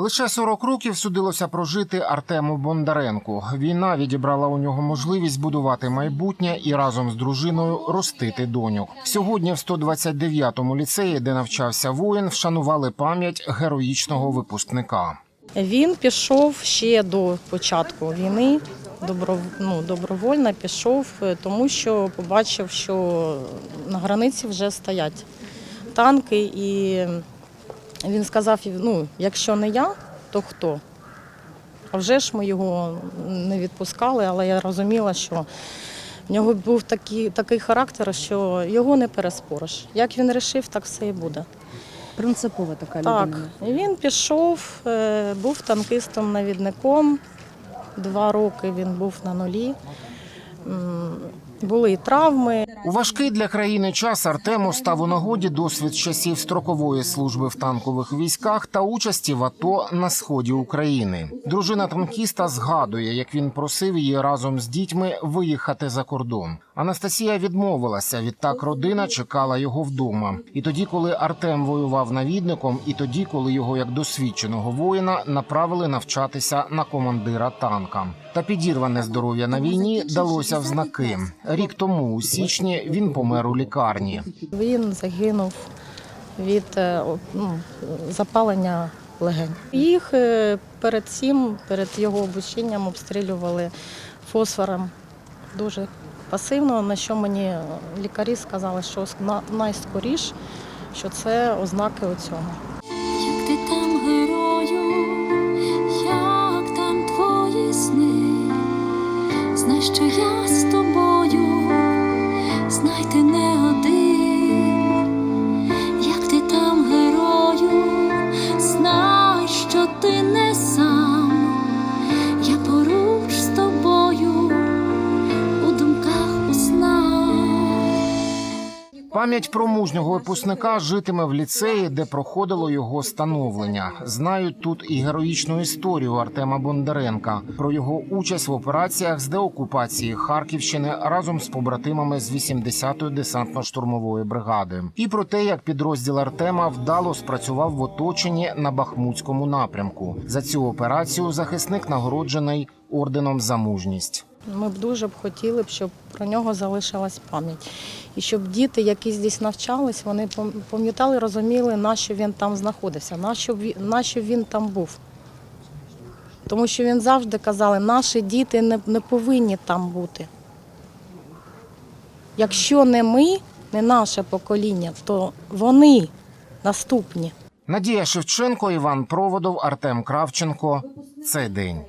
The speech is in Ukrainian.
Лише 40 років судилося прожити Артему Бондаренку. Війна відібрала у нього можливість будувати майбутнє і разом з дружиною ростити доньок. Сьогодні в 129-му ліцеї, де навчався воїн, вшанували пам'ять героїчного випускника. Він пішов ще до початку війни. Добро, ну, добровольно пішов, е, тому що побачив, що на границі вже стоять танки, і він сказав: ну, якщо не я, то хто? А вже ж ми його не відпускали, але я розуміла, що в нього був такий, такий характер, що його не переспориш. Як він вирішив, так все і буде. Принципова така Так, людина. і він пішов, е, був танкистом-навідником. Два роки він був на нулі. Були і травми. У важкий для країни час Артему став у нагоді досвід часів строкової служби в танкових військах та участі в АТО на сході України. Дружина танкіста згадує, як він просив її разом з дітьми виїхати за кордон. Анастасія відмовилася. Відтак родина чекала його вдома. І тоді, коли Артем воював навідником, і тоді, коли його як досвідченого воїна направили навчатися на командира танка. Та підірване здоров'я на війні далося в знаки. Рік тому, у січні, він помер у лікарні. Він загинув від е, ну, запалення легень. Їх е, перед цим, перед його обученням обстрілювали фосфором дуже пасивно, на що мені лікарі сказали, що на- найскоріш, що це ознаки оцього. Як ти там герою, як там твої сни, знай, що я що ти Пам'ять про мужнього випускника житиме в ліцеї, де проходило його становлення. Знають тут і героїчну історію Артема Бондаренка про його участь в операціях з деокупації Харківщини разом з побратимами з 80-ї десантно-штурмової бригади, і про те, як підрозділ Артема вдало спрацював в оточенні на Бахмутському напрямку. За цю операцію захисник нагороджений орденом за мужність. Ми б дуже б хотіли, щоб про нього залишилась пам'ять. І щоб діти, які здесь навчались, вони пам- пам'ятали, розуміли, на що він там знаходився, на що що він там був. Тому що він завжди казали, наші діти не, не повинні там бути. Якщо не ми, не наше покоління, то вони наступні. Надія Шевченко, Іван Проводов, Артем Кравченко. Цей день.